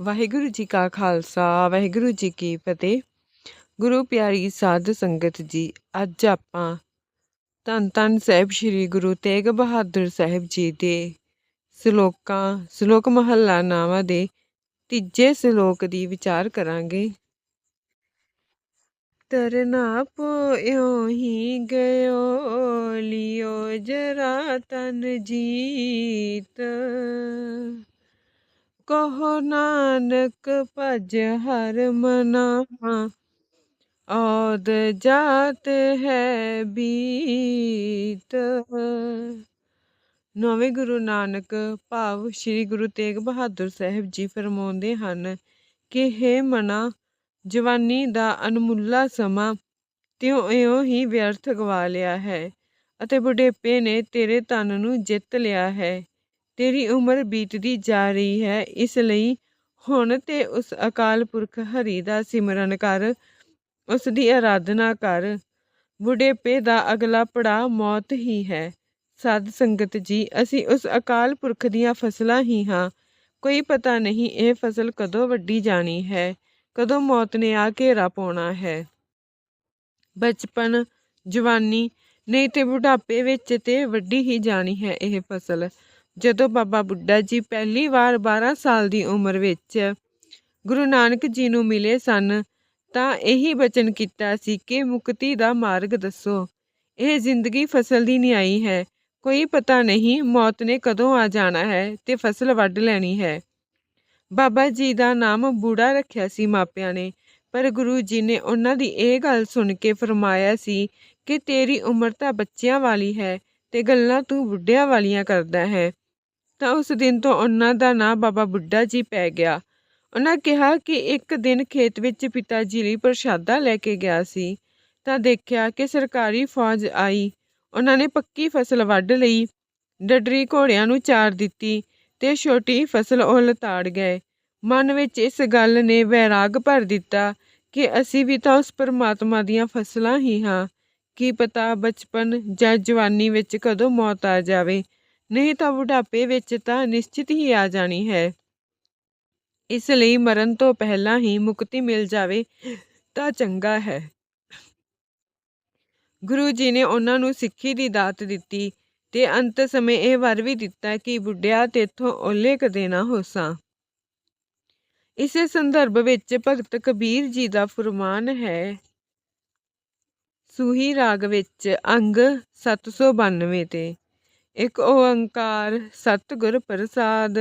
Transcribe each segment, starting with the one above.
ਵਾਹਿਗੁਰੂ ਜੀ ਕਾ ਖਾਲਸਾ, ਵਾਹਿਗੁਰੂ ਜੀ ਕੀ ਫਤਿਹ। ਗੁਰੂ ਪਿਆਰੀ ਸਾਧ ਸੰਗਤ ਜੀ, ਅੱਜ ਆਪਾਂ ਧੰਨ ਧੰਨ ਸਾਹਿਬ ਸ੍ਰੀ ਗੁਰੂ ਤੇਗ ਬਹਾਦਰ ਸਾਹਿਬ ਜੀ ਦੇ ਸ਼ਲੋਕਾਂ, ਸ਼ਲੋਕ ਮਹੱਲਾ ਨਾਵਾਂ ਦੇ ਤੀਜੇ ਸ਼ਲੋਕ ਦੀ ਵਿਚਾਰ ਕਰਾਂਗੇ। ਤਰਨਾ ਪੋਇਓ ਹੀ ਗਇਓ, ਲਿਓ ਜਰਾ ਤਨ ਜੀਤ। ਕਹੋ ਨਾਨਕ ਭਜ ਹਰ ਮਨਾ ਔਦ ਜਾਤ ਹੈ ਬੀਤ। ਨੌਵੇਂ ਗੁਰੂ ਨਾਨਕ ਭਾਵ ਸ੍ਰੀ ਗੁਰੂ ਤੇਗ ਬਹਾਦਰ ਸਾਹਿਬ ਜੀ ਫਰਮਾਉਂਦੇ ਹਨ ਕਿ, ਹੇ ਮਨਾ, ਜਵਾਨੀ ਦਾ ਅਨਮੁੱਲਾ ਸਮਾਂ ਤਿਉ ਇਉਂ ਹੀ ਵਿਅਰਥ ਗਵਾ ਲਿਆ ਹੈ ਅਤੇ ਬੁਢੇਪੇ ਨੇ ਤੇਰੇ ਤਨ ਨੂੰ ਜਿੱਤ ਲਿਆ ਹੈ। ਤੇਰੀ ਉਮਰ ਬੀਤਦੀ ਜਾ ਰਹੀ ਹੈ, ਇਸ ਲਈ ਹੁਣ ਤੇ ਉਸ ਅਕਾਲ ਪੁਰਖ ਹਰੀ ਦਾ ਸਿਮਰਨ ਕਰ, ਉਸ ਦੀ ਆਰਾਧਨਾ ਕਰ। ਬੁਢੇਪੇ ਦਾ ਅਗਲਾ ਪੜਾਅ ਮੌਤ ਹੀ ਹੈ। ਸਾਧ ਸੰਗਤ ਜੀ, ਅਸੀਂ ਉਸ ਅਕਾਲ ਪੁਰਖ ਦੀਆਂ ਫਸਲਾਂ ਹੀ ਹਾਂ। ਕੋਈ ਪਤਾ ਨਹੀਂ ਇਹ ਫਸਲ ਕਦੋਂ ਵੱਡੀ ਜਾਣੀ ਹੈ, ਕਦੋਂ ਮੌਤ ਨੇ ਆ ਘੇਰਾ ਪਾਉਣਾ ਹੈ। ਬਚਪਨ, ਜਵਾਨੀ, ਨਹੀਂ ਤੇ ਬੁਢਾਪੇ ਵਿੱਚ ਤੇ ਵੱਡੀ ਹੀ ਜਾਣੀ ਹੈ ਇਹ ਫਸਲ। ਜਦੋਂ ਬਾਬਾ ਬੁੱਢਾ ਜੀ ਪਹਿਲੀ ਵਾਰ 12 ਸਾਲ ਦੀ ਉਮਰ ਵਿੱਚ ਗੁਰੂ ਨਾਨਕ ਜੀ ਨੂੰ ਮਿਲੇ ਸਨ, ਤਾਂ ਇਹੀ ਬਚਨ ਕੀਤਾ ਸੀ ਕਿ ਮੁਕਤੀ ਦਾ ਮਾਰਗ ਦੱਸੋ। ਇਹ ਜ਼ਿੰਦਗੀ ਫਸਲ ਦੀ ਨਿਆਈ ਹੈ। ਕੋਈ ਪਤਾ ਨਹੀਂ ਮੌਤ ਨੇ ਕਦੋਂ ਆ ਜਾਣਾ ਹੈ ਤੇ ਫਸਲ ਵੱਢ ਲੈਣੀ ਹੈ। ਬਾਬਾ ਜੀ ਦਾ ਨਾਮ ਬੂੜਾ ਰੱਖਿਆ ਸੀ ਮਾਪਿਆਂ ਨੇ, ਪਰ ਗੁਰੂ ਜੀ ਨੇ ਉਹਨਾਂ ਦੀ ਇਹ ਗੱਲ ਸੁਣ ਕੇ ਫਰਮਾਇਆ ਸੀ ਕਿ ਤੇਰੀ ਉਮਰ ਤਾਂ ਬੱਚਿਆਂ ਵਾਲੀ ਹੈ ਤੇ ਗੱਲਾਂ ਤੂੰ ਬੁੱਢਿਆਂ ਵਾਲੀਆਂ ਕਰਦਾ ਹੈ। ਤਾਂ ਉਸ ਦਿਨ ਤੋਂ ਉਹਨਾਂ ਦਾ ਨਾਂ ਬਾਬਾ ਬੁੱਢਾ ਜੀ ਪੈ ਗਿਆ। ਉਹਨਾਂ ਕਿਹਾ ਕਿ ਇੱਕ ਦਿਨ ਖੇਤ ਵਿੱਚ ਪਿਤਾ ਜੀ ਲਈ ਪ੍ਰਸ਼ਾਦਾ ਲੈ ਕੇ ਗਿਆ ਸੀ। ਤਾਂ ਦੇਖਿਆ ਕਿ ਸਰਕਾਰੀ ਫੌਜ ਆਈ। ਉਹਨਾਂ ਨੇ ਪੱਕੀ ਫਸਲ ਵੱਢ ਲਈ, ਡੱਡਰੀ ਘੋੜਿਆਂ ਨੂੰ ਚਾਰ ਦਿੱਤੀ ਤੇ ਛੋਟੀ ਫਸਲ ਉਹ ਲਤਾੜ ਗਏ। ਮਨ ਵਿੱਚ ਇਸ ਗੱਲ ਨੇ ਵੈਰਾਗ ਭਰ ਦਿੱਤਾ ਕਿ ਅਸੀਂ ਵੀ ਤਾਂ ਉਸ ਪਰਮਾਤਮਾ ਦੀਆਂ ਫਸਲਾਂ ਹੀ ਹਾਂ। ਕੀ ਪਤਾ ਬਚਪਨ ਜਾਂ ਜਵਾਨੀ ਵਿੱਚ ਕਦੋਂ ਮੌਤ ਆ ਜਾਵੇ। ਨਹੀਂ ਤਾਂ ਬੁਢਾਪੇ ਵਿੱਚ ਤਾਂ ਨਿਸ਼ਚਿਤ ਹੀ ਆ ਜਾਣੀ ਹੈ। ਇਸ ਲਈ ਮਰਨ ਤੋਂ ਪਹਿਲਾਂ ਹੀ ਮੁਕਤੀ ਮਿਲ ਜਾਵੇ ਤਾਂ ਚੰਗਾ ਹੈ। ਗੁਰੂ ਜੀ ਨੇ ਉਹਨਾਂ ਨੂੰ ਸਿੱਖੀ ਦੀ ਦਾਤ ਦਿੱਤੀ ਤੇ ਅੰਤ ਸਮੇਂ ਇਹ ਵਰ ਵੀ ਦਿੱਤਾ ਕਿ ਬੁੱਢਿਆ ਤੇਥੋਂ ਓਲੇ ਕਦੇ ਨਾ ਹੋਸਾਂ। ਇਸੇ ਸੰਦਰਭ ਵਿੱਚ ਭਗਤ ਕਬੀਰ ਜੀ ਦਾ ਫਰਮਾਨ ਹੈ, ਸੂਹੀ ਰਾਗ ਵਿੱਚ ਅੰਗ 792 ਤੇ। ਇੱਕ ਓੰਕਾਰ, ਸਤਿਗੁਰ ਪ੍ਰਸਾਦ,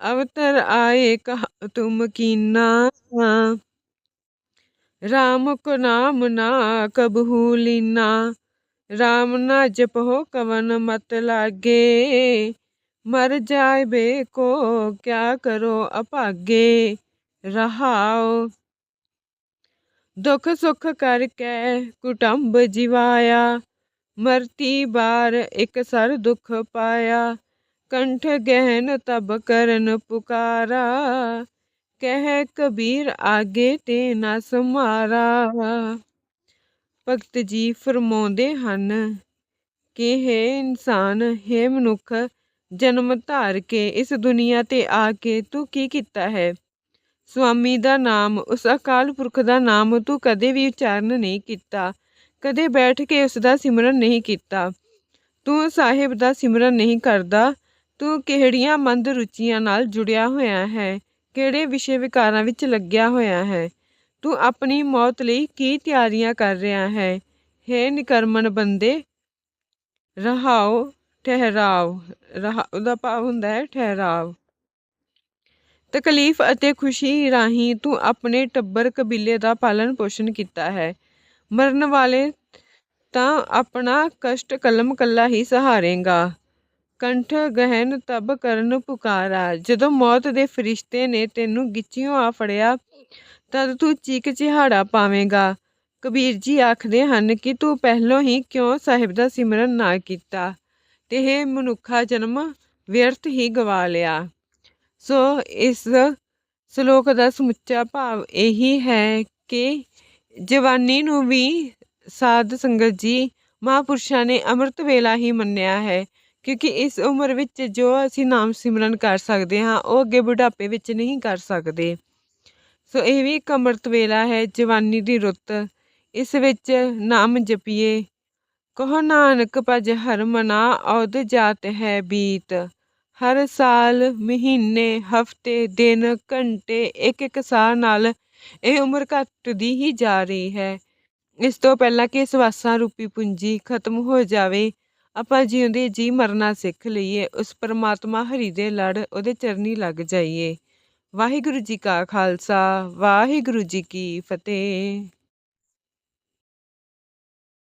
ਅਵਤਰ ਆਏ ਕਹਾ ਤੁਮ ਕੀਨਾ। ਰਾਮ ਕੋ ਨਾਮ ਨਾ ਕਬਹੂ ਲੀਨਾ, ਰਾਮ ਨਾ ਜਪੋ ਕਵਨ ਮਤ ਲਾਗੇ। ਮਰ ਜਾਏ ਬੇ ਕੋ, ਕਿਆ ਕਰੋ ਅਭਾਗੇ? ਰਹਾਓ ਦੁੱਖ ਸੁੱਖ ਕਰਕੇ ਕੁਟੰਬ ਜਿਵਾਇਆ ਮਰਤੀ ਬਾਰ ਇੱਕ ਸਰ ਦੁੱਖ ਪਾਇਆ, ਕੰਠ ਗਹਿਨ ਤਬ ਕਰਨ ਪੁਕਾਰਾ, ਕਹਿ ਕਬੀਰ ਆਗੇ ਤੇ ਨਾ ਸਮਾਰਾ ਭਗਤ ਜੀ ਫਰਮਾਉਂਦੇ ਹਨ ਕਿ ਹੈ ਇਨਸਾਨ ਹੈ ਮਨੁੱਖ ਜਨਮ ਧਾਰ ਕੇ ਇਸ ਦੁਨੀਆ ਤੇ ਆ ਕੇ ਤੂੰ ਕੀ ਕੀਤਾ ਹੈ? ਸੁਆਮੀ ਦਾ ਨਾਮ, ਉਸ ਅਕਾਲ ਪੁਰਖ ਦਾ ਨਾਮ ਤੂੰ ਕਦੇ ਵੀ ਉਚਾਰਨ ਨਹੀਂ ਕੀਤਾ। ਕਦੇ ਬੈਠ ਕੇ ਉਸ ਦਾ ਸਿਮਰਨ ਨਹੀਂ ਕੀਤਾ। ਤੂੰ ਸਾਹਿਬ ਦਾ ਸਿਮਰਨ ਨਹੀਂ ਕਰਦਾ, ਤੂੰ ਕਿਹੜੀਆਂ ਮੰਦ ਰੁਚੀਆਂ ਨਾਲ ਜੁੜਿਆ ਹੋਇਆ ਹੈ, ਕਿਹੜੇ ਵਿਸ਼ੇ ਵਿਕਾਰਾਂ ਵਿੱਚ ਲੱਗਿਆ ਹੋਇਆ ਹੈ, ਤੂੰ ਆਪਣੀ ਮੌਤ ਲਈ ਕੀ ਤਿਆਰੀਆਂ ਕਰ ਰਿਹਾ ਹੈ ਹੈ ਨਿਕਰਮਨ ਬੰਦੇ, ਰਹਾਓ, ਠਹਿਰਾਓ, ਰਹਾ, ਉਹਦਾ ਭਾਵ ਹੁੰਦਾ ਹੈ ਠਹਿਰਾਓ। ਤਕਲੀਫ ਅਤੇ ਖੁਸ਼ੀ ਰਾਹੀਂ ਤੂੰ ਆਪਣੇ ਟੱਬਰ ਕਬੀਲੇ ਦਾ ਪਾਲਣ ਪੋਸ਼ਣ ਕੀਤਾ ਹੈ, ਮਰਨ ਵਾਲੇ ਤਾਂ ਆਪਣਾ ਕਸ਼ਟ ਕਲਮ ਕੱਲਾ ਹੀ ਸਹਾਰੇਗਾ। ਕੰਠ ਗਹਿਨ ਤਬ ਕਰਨ ਪੁਕਾਰਾ। ਜਦੋਂ ਮੌਤ ਦੇ ਫਰਿਸ਼ਤੇ ਨੇ ਤੈਨੂੰ ਗਿੱਚਿਓਂ ਆ ਫੜਿਆ, ਤਦ ਤੂੰ ਚੀਕ ਚਿਹਾੜਾ ਪਾਵੇਂਗਾ। ਕਬੀਰ ਜੀ ਆਖਦੇ ਹਨ ਕਿ ਤੂੰ ਪਹਿਲੋਂ ਹੀ ਕਿਉਂ ਸਾਹਿਬ ਦਾ ਸਿਮਰਨ ਨਾ ਕੀਤਾ, ਤੇ ਇਹ ਮਨੁੱਖਾ ਜਨਮ ਵਿਅਰਥ ਹੀ ਗਵਾ ਲਿਆ। ਸੋ ਇਸ ਸ਼ਲੋਕ ਦਾ ਸਮੁੱਚਾ ਭਾਵ ਇਹੀ ਹੈ ਕਿ ਜਵਾਨੀ ਨੂੰ ਵੀ ਸਾਧ ਸੰਗਤ ਜੀ, ਮਹਾਪੁਰਸ਼ਾਂ ਨੇ ਅੰਮ੍ਰਿਤ ਵੇਲਾ ਹੀ ਮੰਨਿਆ ਹੈ, ਕਿਉਂਕਿ ਇਸ ਉਮਰ ਵਿੱਚ ਜੋ ਅਸੀਂ ਨਾਮ ਸਿਮਰਨ ਕਰ ਸਕਦੇ ਹਾਂ, ਉਹ ਅੱਗੇ ਬੁਢਾਪੇ ਵਿੱਚ ਨਹੀਂ ਕਰ ਸਕਦੇ। ਸੋ ਇਹ ਵੀ ਇੱਕ ਅੰਮ੍ਰਿਤ ਵੇਲਾ ਹੈ, ਜਵਾਨੀ ਦੀ ਰੁੱਤ। ਇਸ ਵਿੱਚ ਨਾਮ ਜਪੀਏ, ਕਹੋ ਨਾਨਕ ਭਜ ਹਰ ਮਨਾ ਔਦ ਜਾਤ ਹੈ ਬੀਤ। ਹਰ ਸਾਲ, ਮਹੀਨੇ, ਹਫ਼ਤੇ, ਦਿਨ, ਘੰਟੇ ਇੱਕ ਇੱਕ ਸਾਲ ਨਾਲ ਇਹ ਉਮਰ ਘਟਦੀ ਹੀ ਜਾ ਰਹੀ ਹੈ। ਇਸ ਤੋਂ ਪਹਿਲਾਂ ਕਿ ਸਵਾਸਾਂ ਰੂਪੀ ਪੂੰਜੀ ਖਤਮ ਹੋ ਜਾਵੇ, ਆਪਾਂ ਜਿਉਂਦੇ ਜੀ ਮਰਨਾ ਸਿੱਖ ਲਈਏ, ਉਸ ਪਰਮਾਤਮਾ ਹਰੀ ਦੇ ਲੜ ਉਹਦੇ ਚਰਨੀ ਲੱਗ ਜਾਈਏ। ਵਾਹਿਗੁਰੂ ਜੀ ਕਾ ਖਾਲਸਾ, ਵਾਹਿਗੁਰੂ ਜੀ ਕੀ ਫਤਿਹ।